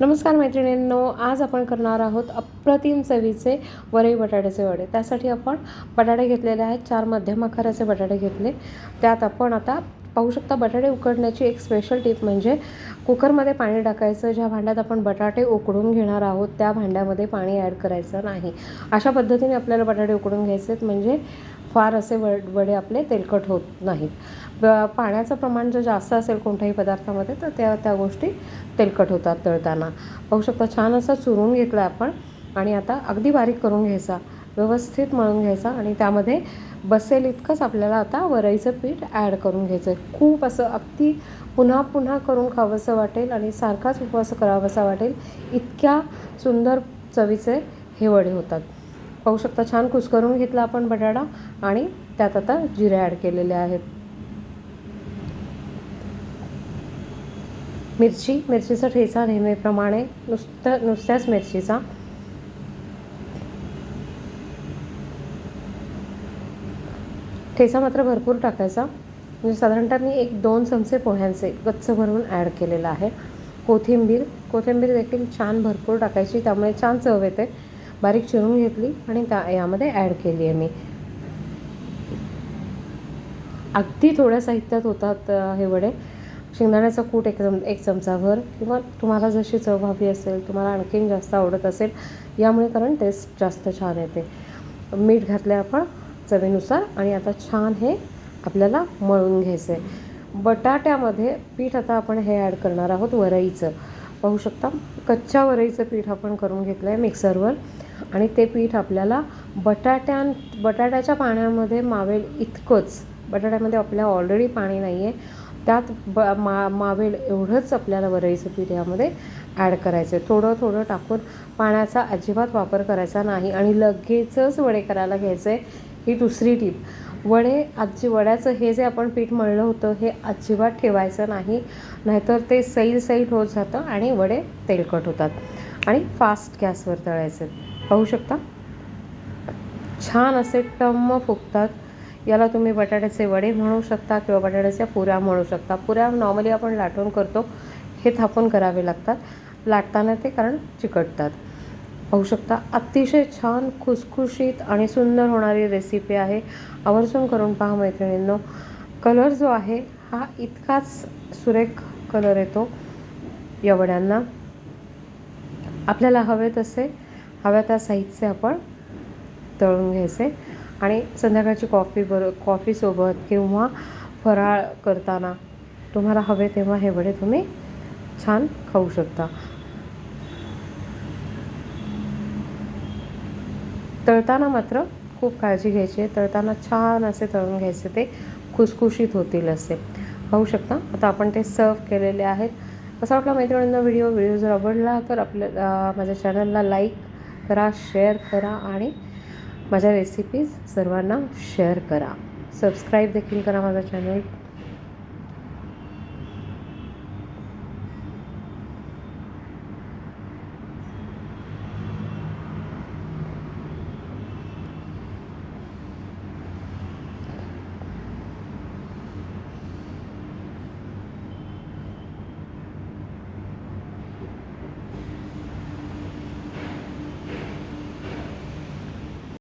नमस्कार मैत्रिणींनो आज आपण करणार आहोत अप्रतिम चवीचे वरई बटाट्याचे वडे. त्यासाठी आपण बटाटे घेतलेले आहेत चार मध्यम आकाराचे बटाटे घेतले. त्यात आपण आता पाहू शकता बटाटे उकडण्याची एक स्पेशल टिप म्हणजे कुकरमध्ये पाणी टाकायचं ज्या भांड्यात आपण बटाटे उकडून घेणार आहोत त्या भांड्यामध्ये पाणी ॲड करायचं नाही. अशा पद्धतीने आपल्याला बटाटे उकडून घ्यायचे आहेत म्हणजे फार असे वड वडे आपले तेलकट होत नाहीत. पाण्याचं प्रमाण जर जास्त असेल कोणत्याही पदार्थामध्ये तर त्या त्या गोष्टी तेलकट होतात तळताना. पाहू शकता छान असं चुरून घेतला आपण आणि आता अगदी बारीक करून घ्यायचा व्यवस्थित मळून घ्यायचा आणि त्यामध्ये बसेल इतकंच आपल्याला आता वरईचं पीठ ॲड करून घ्यायचं आहे. खूप असं अगदी पुन्हा पुन्हा करून खावंसं वाटेल आणि सारखाच उपवास करावासा वाटेल. इतक्या सुंदर चवीचे हे वडे होतात. पाहू शकता. छान कुस्करून घेतला आपण बटाटा आणि त्यात आता जिरे ॲड केलेले आहेत. मिरची मिरचीचा ठेचा नेहमीप्रमाणे नुसतं नुसत्याच मिरचीचा. ठेचा मात्र भरपूर टाकायचा. म्हणजे साधारणतः मी एक दोन चमचे पोह्यांचे गच्च भरून ॲड केलेलं आहे. कोथिंबीर कोथिंबीर देखील छान भरपूर टाकायची त्यामुळे छान चव येते. बारीक चिरून घेतली आणि त्या यामध्ये ॲड केली आहे मी. अगदी थोड्या साहित्यात होतात हे वडे. शेंगदाण्याचा कूट एक चम एक चमचाभर किंवा तुम्हाला जशी चव हवी असेल तुम्हाला आणखीन जास्त आवडत असेल यामुळे कारण टेस्ट जास्त छान येते. मीठ घातले आपण चवीनुसार आणि आता छान हे आपल्याला मळून घ्यायचं आहे बटाट्यामध्ये पीठ आता आपण हे ॲड करणार आहोत वरईचं. पाहू शकता कच्च्या वरईचं पीठ आपण करून घेतलं आहे मिक्सरवर. आणि ते पीठ आपल्याला बटाट्यां बटाट्याच्या पाण्यामध्ये मावेल इतकंच. बटाट्यामध्ये आपल्या ऑलरेडी पाणी नाही आहे त्यात ब मा मावेल एवढंच आपल्याला वरईचं पीठ यामध्ये ॲड करायचं आहे थोडं थोडं टाकून पाण्याचा अजिबात वापर करायचा नाही आणि लगेचच वडे करायला घ्यायचं आहे ही दुसरी टीप वडे आजी वड्याचं हे जे आपण पीठ मळलं होतं हे अजिबात ठेवायचं नाही. नाहीतर ते सैल सैल होत जातं आणि वडे तेलकट होतात. आणि फास्ट गॅसवर तळायचे. पाहू शकता? छान असे टम्म फुगतात. याला तुम्ही बटाट्याचे वडे म्हणू शकता किंवा बटाट्याच्या पुऱ्या म्हणू शकता. पुऱ्या नॉर्मली आपण लाटून करतो. हे थापून करावे लागतात. लाटताना ते कारण चिकटतात. पाहू शकता अतिशय छान खुसखुशीत आणि सुंदर होणारी रेसिपी आहे. आवर्जून करून पहा मैत्रिणींनो. कलर जो आहे हा इतकाच सुरेख कलर येतो. या वड्यांना. आपल्याला हवे तसे हव्या त्या साईजचे आपण तळून घ्यायचे. आणि संध्याकाळची कॉफी बर कॉफीसोबत किंवा फराळ करताना तुम्हाला हवे तेव्हा हे वडे तुम्ही छान खाऊ शकता. तळताना मात्र खूप काळजी घ्यायची आहे. तळताना छान असे तळून घ्यायचे ते खुसखुशीत होतील असे. पाहू शकता. आता आपण ते सर्व केलेले आहेत. असं वाटलं मैत्रिणींना व्हिडिओ? व्हिडिओ जर आवडला तर आपल्या माझ्या चॅनलला लाईक करा शेअर करा आणि माझ्या रेसिपीज सर्वांना शेअर करा. सबस्क्राईब देखील करा माझा चॅनल